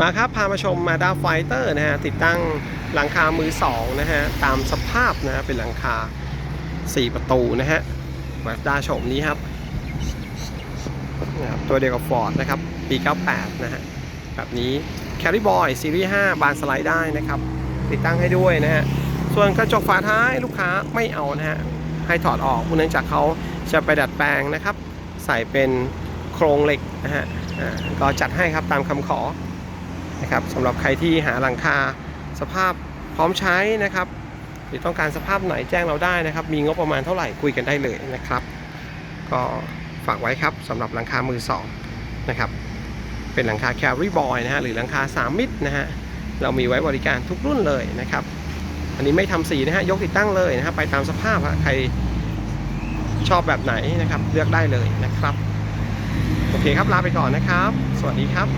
มาครับ พามาชมมาด้าไฟเตอร์นะฮะ ติดตั้งหลังคามือสองนะฮะ ตามสภาพนะฮะ เป็นหลังคา 4 ประตูนะฮะมาด้าโฉมนี้ครับนะครับ ตัวเดียวกับฟอร์ดนะครับ ปี 98 นะฮะ แบบนี้ Carry Boy ซีรีส์ 5 บานสไลด์ได้นะครับ ติดตั้งให้ด้วยนะฮะ ส่วนกระจกฝาท้ายลูกค้าไม่เอานะฮะ ให้ถอดออกเนื่องจากเขาจะไปดัดแปลงนะครับ ใส่เป็นโครงเหล็กนะฮะก็จัดให้ครับตามคำขอ นะครับสำหรับใครที่หาหลังคาสภาพพร้อมใช้นะครับ หรือต้องการสภาพไหนแจ้งเราได้นะครับ มีงบประมาณเท่าไหร่คุยกันได้เลยนะครับ ก็ฝากไว้ครับสำหรับหลังคามือสองนะครับเป็นหลังคาแคริบอยนะฮะหรือหลังคา 3 มิตรนะฮะเรามีไว้บริการทุกรุ่นเลยนะครับ อันนี้ไม่ทำสีนะฮะยกติดตั้งเลยนะฮะไปตามสภาพใครชอบแบบไหนนะครับเลือกได้เลยนะครับ โอเคครับลาไปก่อนนะครับ สวัสดีครับ